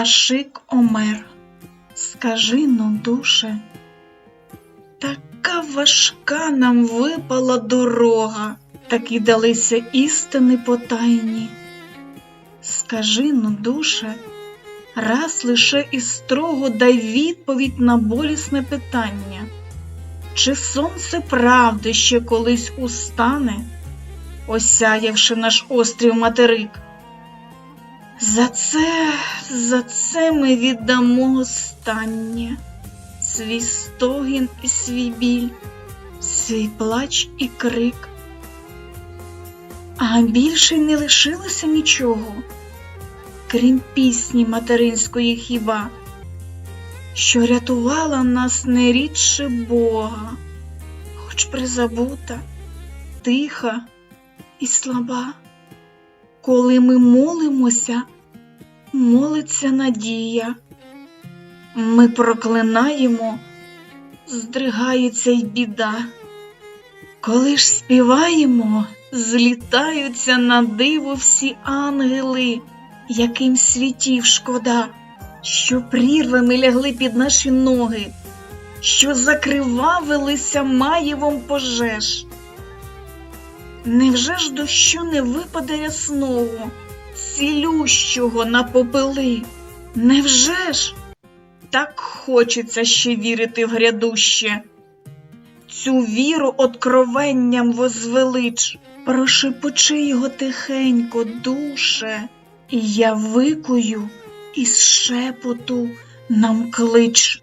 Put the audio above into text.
Ашик Омер, скажи ну, душе, така важка нам випала дорога, такі далися істини потайні. Скажи ну, душе, раз лише і строго дай відповідь на болісне питання. Чи сонце правди ще колись устане, осяявши наш острів материк? За це, за це ми віддамо останнє, свій стогін і свій біль, свій плач і крик. А більше не лишилося нічого, крім пісні материнської хіба, що рятувала нас не рідше Бога, хоч призабута, тиха і слаба. Коли ми молимося, молиться надія. Ми проклинаємо, здригається й біда. Коли ж співаємо, злітаються на диво всі ангели, яким світів шкода, що прірвами лягли під наші ноги, що закривавилися маєвом пожеж. Невже ж дощу не випаде рясного, цілющого на попели? Невже ж так хочеться ще вірити в грядуще? Цю віру откровенням возвелич, прошепочи його тихенько, душе, і я викую із шепоту нам клич.